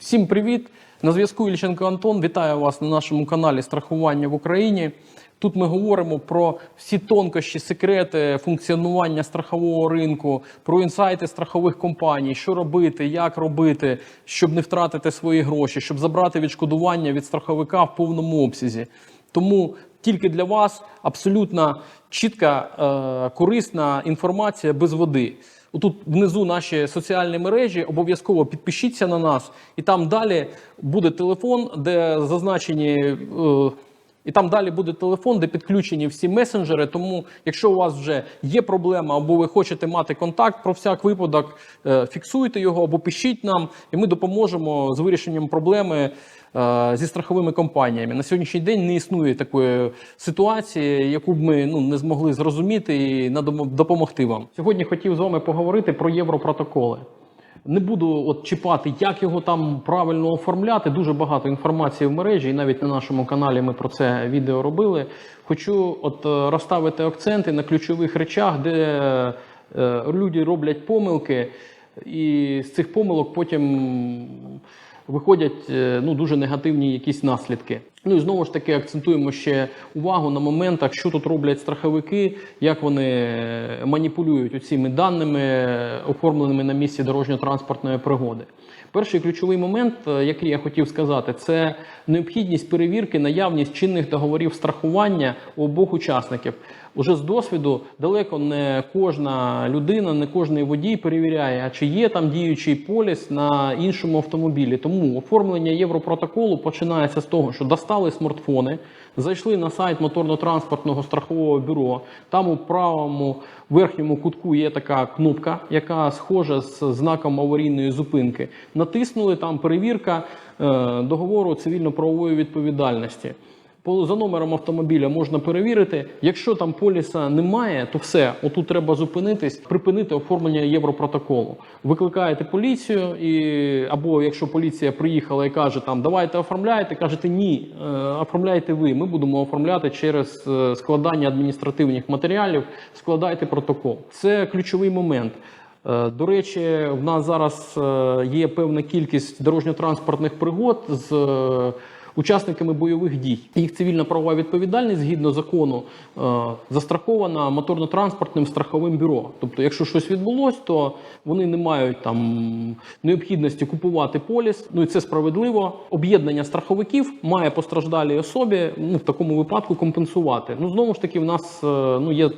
Всім привіт! На зв'язку Ільченко Антон. Вітаю вас на нашому каналі Страхування в Україні. Тут ми говоримо про всі тонкощі, секрети функціонування страхового ринку, про інсайти страхових компаній, що робити, як робити, щоб не втратити свої гроші, щоб забрати відшкодування від страховика в повному обсязі. Тому тільки для вас абсолютно чітка, е, корисна інформація без води. Отут внизу наші соціальні мережі. Обов'язково підпишіться на нас, і там далі буде телефон, де зазначені. е, і там далі буде телефон, де підключені всі месенджери. Тому, якщо у вас вже є проблема, або ви хочете мати контакт про всяк випадок, е, фіксуйте його або пишіть нам, і ми допоможемо з вирішенням проблеми зі страховими компаніями. На сьогоднішній день не існує такої ситуації, яку б ми ну не змогли зрозуміти і допомогти вам. Сьогодні хотів з вами поговорити про європротоколи. Не буду от чіпати, як його там правильно оформляти. Дуже багато інформації в мережі, і навіть на нашому каналі ми про це відео робили. Хочу от е, розставити акценти на ключових речах, де е, люди роблять помилки, і з цих помилок потім виходять е, ну, дуже негативні якісь наслідки. Ну і знову ж таки акцентуємо ще увагу на моментах, що тут роблять страховики, як вони маніпулюють цими даними, оформленими на місці дорожньо-транспортної пригоди. Перший ключовий момент, е, який я хотів сказати, це необхідність перевірки наявність чинних договорів страхування у обох учасників. Уже з досвіду далеко не кожна людина, не кожний водій перевіряє, а чи є там діючий поліс на іншому автомобілі. Тому оформлення Європротоколу починається з того, що достали смартфони, зайшли на сайт моторно-транспортного страхового бюро. Там у правому верхньому кутку є така кнопка, яка схожа з знаком аварійної зупинки. Натиснули там перевірка е, договору цивільно-правової відповідальності. За номером автомобіля можна перевірити. Якщо там поліса немає, то все, отут треба зупинитись, припинити оформлення Європротоколу. Викликаєте поліцію, і або якщо поліція приїхала і каже, там давайте оформляйте, кажете ні, е, оформляйте ви. Ми будемо оформляти через е, складання адміністративних матеріалів. Складайте протокол. Це ключовий момент. Е, До речі, в нас зараз є певна кількість дорожньо-транспортних пригод з учасниками бойових дій. Їх цивільна правова відповідальність згідно закону е, застрахована моторно-транспортним страховим бюро. Тобто, якщо щось відбулось, то вони не мають там необхідності купувати поліс. Ну і це справедливо. Об'єднання страховиків має постраждалій особі ну, в такому випадку компенсувати. Ну знову ж таки, в нас е, ну є.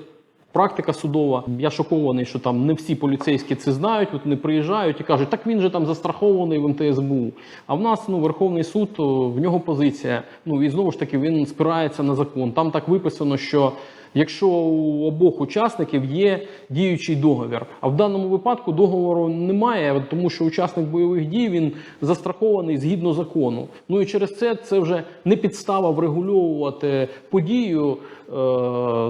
Практика судова. Я шокований, що там не всі поліцейські це знають. От не приїжджають і кажуть, так він же там застрахований в МТСБУ. А в нас ну Верховний суд, в нього позиція. Ну і знову ж таки він спирається на закон. Там так виписано, що якщо у обох учасників є діючий договір, а в даному випадку договору немає, тому що учасник бойових дій він застрахований згідно закону. Ну і через це це вже не підстава врегульовувати подію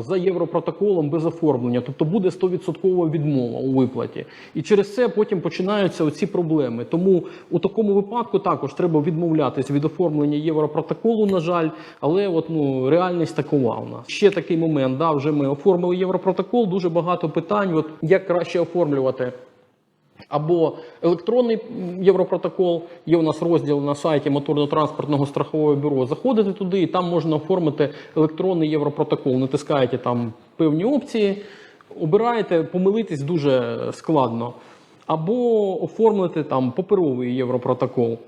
за європротоколом без оформлення, тобто буде 100% відмова у виплаті. І через це потім починаються оці проблеми. Тому у такому випадку також треба відмовлятись від оформлення європротоколу, на жаль, але от ну реальність такова у нас. Ще такий момент. Да, вже ми оформили європротокол. Дуже багато питань. От як краще оформлювати. Або електронний європротокол, є у нас розділ на сайті моторно-транспортного страхового бюро. Заходите туди, і там можна оформити електронний європротокол. Натискаєте там певні опції, обираєте, помилитись дуже складно. Або оформити там паперовий європротокол.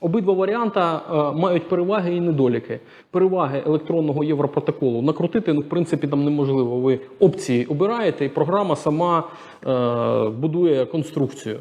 Обидва варіанти е, мають переваги і недоліки. Переваги електронного європротоколу накрутити, ну в принципі, там неможливо. Ви опції обираєте, і програма сама е, будує конструкцію.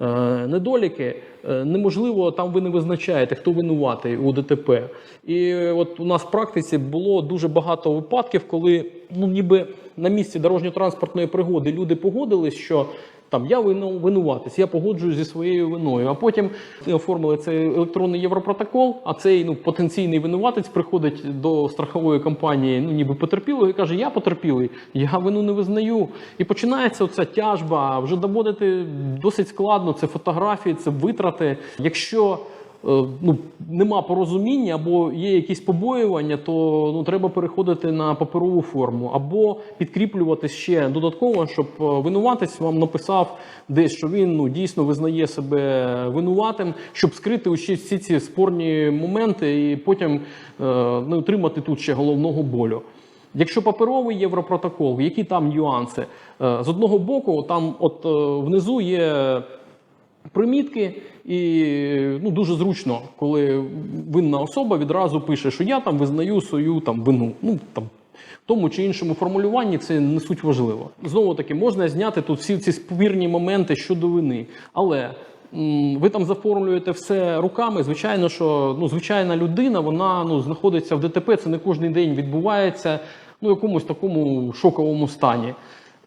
Е, недоліки е, неможливо, там ви не визначаєте, хто винуватий у ДТП. І от у нас в практиці було дуже багато випадків, коли ну ніби на місці дорожньо-транспортної пригоди люди погодились, що там я винуватись, я погоджуюсь зі своєю виною. А потім оформили цей електронний європротокол, а цей ну, потенційний винуватець приходить до страхової компанії, ну ніби потерпілого, і каже: Я потерпілий, я вину не визнаю. І починається оця тяжба. Вже доводити досить складно. Це фотографії, це витрати. Якщо ну, нема порозуміння або є якісь побоювання, то ну, треба переходити на паперову форму, або підкріплювати ще додатково, щоб е, винуватець вам написав десь, що він ну, дійсно визнає себе винуватим, щоб скрити усі всі ці спорні моменти і потім е, не отримати тут ще головного болю. Якщо паперовий європротокол, які там нюанси? Е, З одного боку, там от е, внизу є примітки, і ну, дуже зручно, коли винна особа відразу пише, що я там визнаю свою там вину. Ну там в тому чи іншому формулюванні це не суть важливо. Знову таки, можна зняти тут всі ці спірні моменти щодо вини, але. Ви там заформлюєте все руками. Звичайно, що ну звичайна людина, вона ну знаходиться в ДТП. Це не кожен день відбувається ну якомусь такому шоковому стані.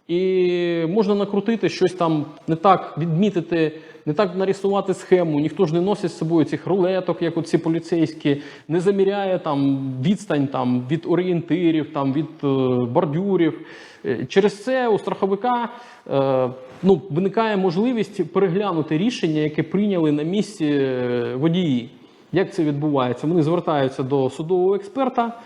І можна накрутити щось там не так, відмітити, не так нарисувати схему. Ніхто ж не носить з собою цих рулеток, як оці поліцейські, не заміряє там відстань там, від орієнтирів, там, від е, бордюрів. Е, Через це у страховика е, ну, виникає можливість переглянути рішення, яке прийняли на місці е, водії. Як це відбувається? Вони звертаються до судового експерта.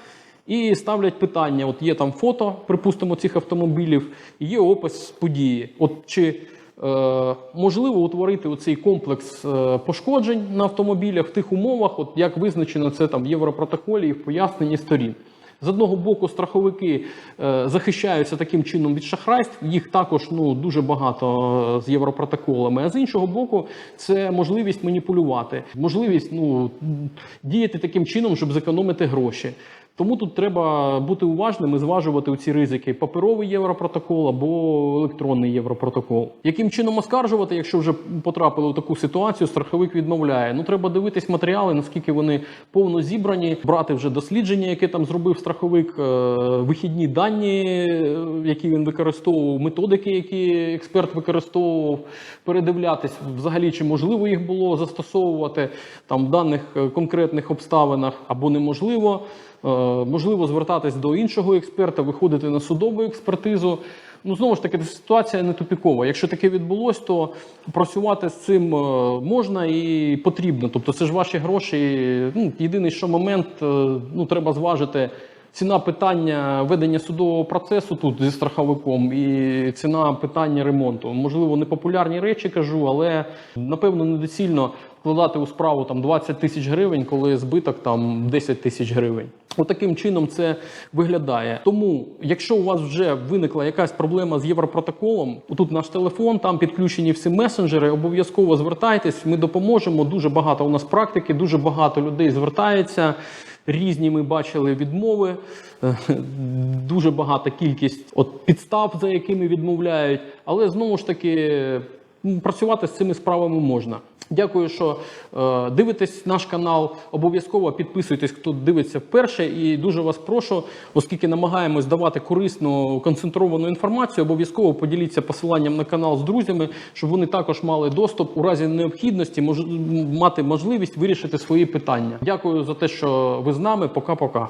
І ставлять питання: от є там фото, припустимо, цих автомобілів, є опис події. От чи е, можливо утворити оцей комплекс е, пошкоджень на автомобілях в тих умовах, от як визначено це там в Європротоколі і в поясненні сторін. З одного боку, страховики е, захищаються таким чином від шахрайств. Їх також ну дуже багато е, з європротоколами. А з іншого боку, це можливість маніпулювати, можливість ну діяти таким чином, щоб зекономити гроші. Тому тут треба бути уважним і зважувати ці ризики: паперовий європротокол або електронний європротокол. Яким чином оскаржувати, якщо вже потрапили в таку ситуацію, страховик відмовляє. Ну треба дивитись матеріали, наскільки вони повно зібрані, брати вже дослідження, яке там зробив страховик, е, вихідні дані, е, які він використовував, методики, які експерт використовував, передивлятись взагалі, чи можливо їх було застосовувати там в даних е, конкретних обставинах або неможливо. Е, Можливо, звертатись до іншого експерта, виходити на судову експертизу. Ну, знову ж таки, ситуація не тупікова. Якщо таке відбулось, то працювати з цим е, можна і потрібно. Тобто, це ж ваші гроші. Ну, єдиний що момент, е, ну, треба зважити. Ціна питання ведення судового процесу тут зі страховиком і ціна питання ремонту. Можливо, непопулярні речі кажу, але напевно недоцільно вкладати у справу там 20 тисяч гривень, коли збиток там 10 тисяч гривень. Отаким чином це виглядає. Тому, якщо у вас вже виникла якась проблема з європротоколом, тут наш телефон, там підключені всі месенджери. Обов'язково звертайтесь, ми допоможемо. Дуже багато у нас практики, дуже багато людей звертається. Різні ми бачили відмови, е, дуже багата кількість от підстав, за якими відмовляють. Але знову ж таки працювати з цими справами можна. Дякую, що е, дивитесь наш канал. Обов'язково підписуйтесь, хто дивиться вперше. І дуже вас прошу, оскільки намагаємось давати корисну концентровану інформацію. Обов'язково поділіться посиланням на канал з друзями, щоб вони також мали доступ у разі необхідності, мож, мати можливість вирішити свої питання. Дякую за те, що ви з нами. Пока-пока.